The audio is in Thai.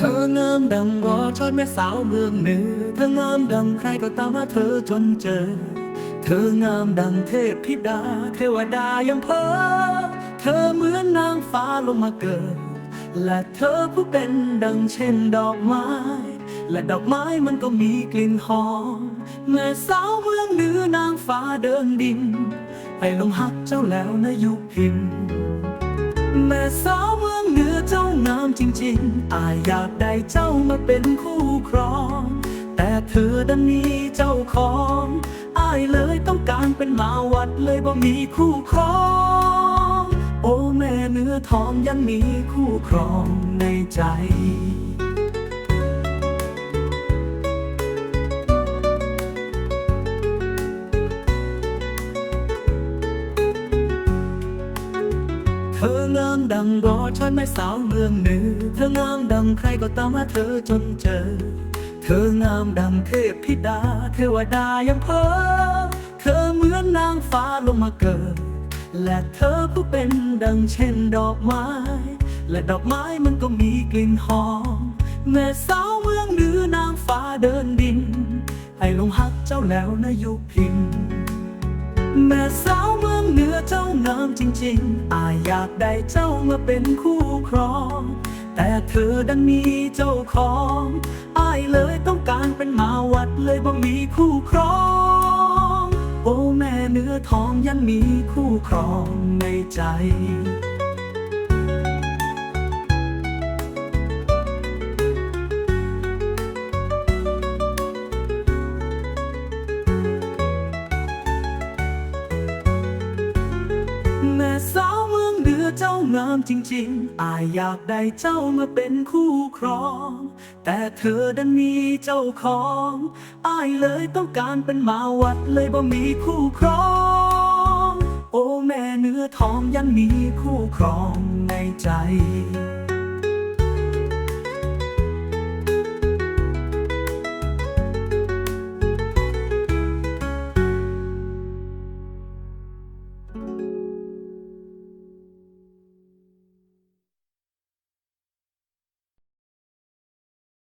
ธองามดังรอชอยแม่สาวเมืองเหนือ เธองามดังใครก็ตามหาเธอจนเจอ เธองามดังเทพธิดา เทวดายังเพ้อเธอเหมือนนางฟ้าลงมาเกิด และเธอผู้เป็นดังเช่นดอกไม้ และดอกไม้มันก็มีกลิ่นหอมแม่สาวเมืองเหนือนางฟ้าเดินดินไปลงหักเจ้าแล้วนะยุพินแม่สาว เมืองเหนือเจ้างามจริงๆอายอยากได้เจ้ามาเป็นคู่ครอง แต่เธอดันมีเจ้าของอายเลยต้องการเป็นมาวัดเลยบ่มีคู่ครอง โอ้แม่เนื้อทองยังมีคู่ครองในใจ เธองามดังรอชอยแม่สาวเมืองเหนือ เธองามดังใครก็ตามหาเธอจนเจอ เธองามดังเทพธิดา เทวดายังเพ้อเธอเหมือนนางฟ้าลงมาเกิด และเธอผู้เป็นดังเช่นดอกไม้ และดอกไม้มันก็มีกลิ่นหอม แม่สาวเมืองเหนือนางฟ้าเดินดิน ให้ลงหักเจ้าแล้วนะยุพิน แม่สาว เจ้างามจริงๆ อาอยากได้เจ้ามาเป็นคู่ครอง แต่เธอดันมีเจ้าของอายเลยต้องการเป็นมาวัดเลยบ่มีคู่ครอง โอ้แม่เนื้อทองยังมีคู่ครองในใจ แม่สาวเมืองเหนือเจ้างามจริงๆ อายอยากได้เจ้ามาเป็นคู่ครอง แต่เธอดันมีเจ้าของ อายเลยต้องการเป็นมาวัดเลยบ่มีคู่ครอง โอ้แม่เนื้อทองยังมีคู่ครองในใจ